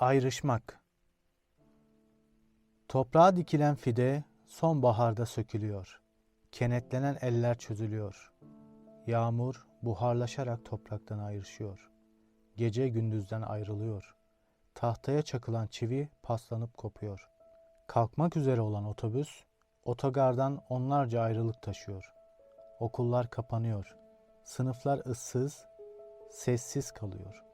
Ayrışmak Toprağa dikilen fide sonbaharda sökülüyor. Kenetlenen eller çözülüyor. Yağmur buharlaşarak topraktan ayrışıyor. Gece gündüzden ayrılıyor. Tahtaya çakılan çivi paslanıp kopuyor. Kalkmak üzere olan otobüs otogardan onlarca ayrılık taşıyor. Okullar kapanıyor. Sınıflar ıssız, sessiz kalıyor.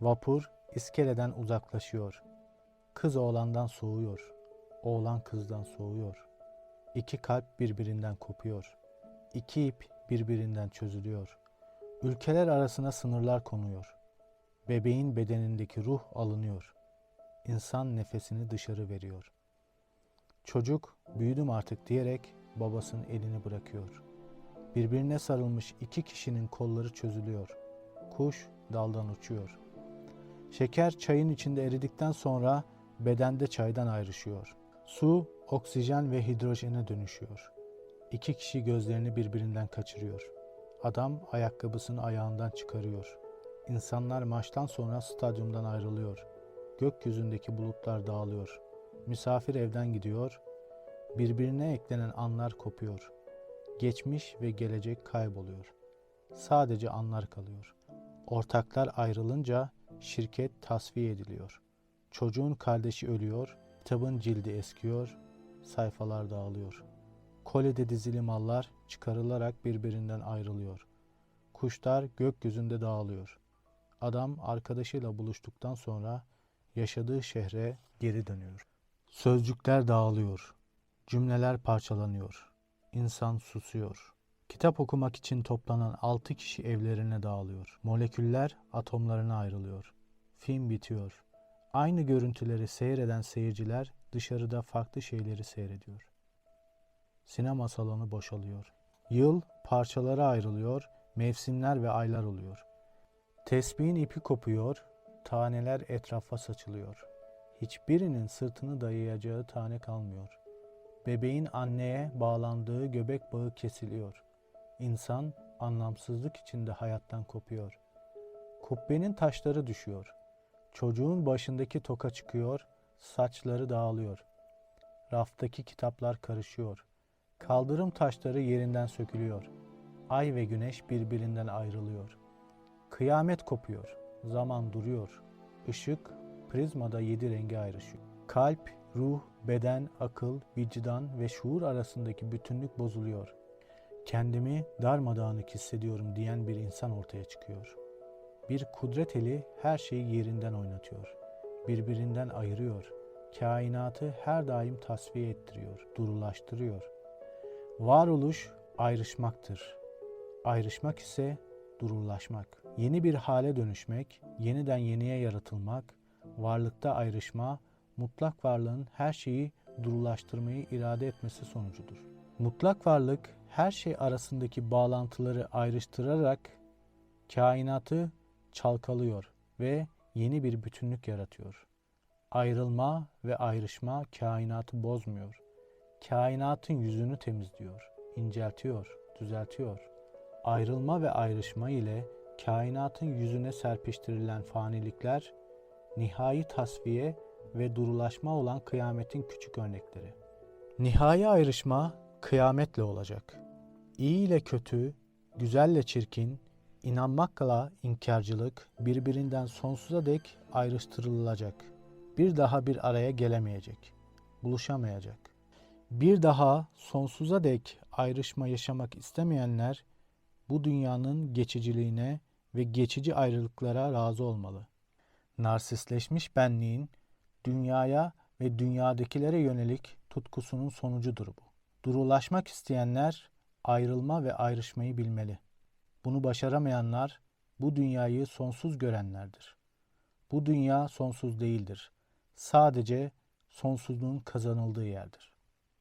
Vapur iskeleden uzaklaşıyor. Kız oğlandan soğuyor. Oğlan kızdan soğuyor. İki kalp birbirinden kopuyor. İki ip birbirinden çözülüyor. Ülkeler arasına sınırlar konuyor. Bebeğin bedenindeki ruh alınıyor. İnsan nefesini dışarı veriyor. Çocuk büyüdüm artık diyerek babasının elini bırakıyor. Birbirine sarılmış iki kişinin kolları çözülüyor. Kuş daldan uçuyor. Şeker çayın içinde eridikten sonra bedende çaydan ayrışıyor. Su oksijen ve hidrojene dönüşüyor. İki kişi gözlerini birbirinden kaçırıyor. Adam ayakkabısını ayağından çıkarıyor. İnsanlar maçtan sonra stadyumdan ayrılıyor. Gökyüzündeki bulutlar dağılıyor. Misafir evden gidiyor. Birbirine eklenen anlar kopuyor. Geçmiş ve gelecek kayboluyor. Sadece anlar kalıyor. Ortaklar ayrılınca şirket tasfiye ediliyor. Çocuğun kardeşi ölüyor, kitabın cildi eskiyor, sayfalar dağılıyor. Kolede dizili mallar çıkarılarak birbirinden ayrılıyor. Kuşlar gökyüzünde dağılıyor. Adam arkadaşıyla buluştuktan sonra yaşadığı şehre geri dönüyor. Sözcükler dağılıyor. Cümleler parçalanıyor. İnsan susuyor. Kitap okumak için toplanan altı kişi evlerine dağılıyor. Moleküller atomlarına ayrılıyor. Film bitiyor. Aynı görüntüleri seyreden seyirciler dışarıda farklı şeyleri seyrediyor. Sinema salonu boşalıyor. Yıl parçalara ayrılıyor, mevsimler ve aylar oluyor. Tesbihin ipi kopuyor, taneler etrafa saçılıyor. Hiçbirinin sırtını dayayacağı tane kalmıyor. Bebeğin anneye bağlandığı göbek bağı kesiliyor. İnsan anlamsızlık içinde hayattan kopuyor. Kubbenin taşları düşüyor. Çocuğun başındaki toka çıkıyor, saçları dağılıyor. Raftaki kitaplar karışıyor. Kaldırım taşları yerinden sökülüyor. Ay ve güneş birbirinden ayrılıyor. Kıyamet kopuyor. Zaman duruyor. Işık prizmada yedi rengi ayrışıyor. Kalp, ruh, beden, akıl, vicdan ve şuur arasındaki bütünlük bozuluyor. Kendimi darmadağınık hissediyorum diyen bir insan ortaya çıkıyor. Bir kudret eli her şeyi yerinden oynatıyor. Birbirinden ayırıyor. Kainatı her daim tasfiye ettiriyor, durulaştırıyor. Varoluş ayrışmaktır. Ayrışmak ise dururlaşmak. Yeni bir hale dönüşmek, yeniden yeniye yaratılmak, varlıkta ayrışma, mutlak varlığın her şeyi durulaştırmayı irade etmesi sonucudur. Mutlak varlık her şey arasındaki bağlantıları ayrıştırarak kainatı çalkalıyor ve yeni bir bütünlük yaratıyor. Ayrılma ve ayrışma kainatı bozmuyor. Kainatın yüzünü temizliyor, inceltiyor, düzeltiyor. Ayrılma ve ayrışma ile kainatın yüzüne serpiştirilen fanilikler nihai tasfiye ve durulaşma olan kıyametin küçük örnekleri. Nihai ayrışma kıyametle olacak. İyi ile kötü, güzelle çirkin, inanmakla inkarcılık birbirinden sonsuza dek ayrıştırılacak. Bir daha bir araya gelemeyecek, buluşamayacak. Bir daha sonsuza dek ayrışma yaşamak istemeyenler bu dünyanın geçiciliğine ve geçici ayrılıklara razı olmalı. Narsistleşmiş benliğin dünyaya ve dünyadakilere yönelik tutkusunun sonucudur bu. Durulaşmak isteyenler ayrılma ve ayrışmayı bilmeli. Bunu başaramayanlar bu dünyayı sonsuz görenlerdir. Bu dünya sonsuz değildir. Sadece sonsuzluğun kazanıldığı yerdir.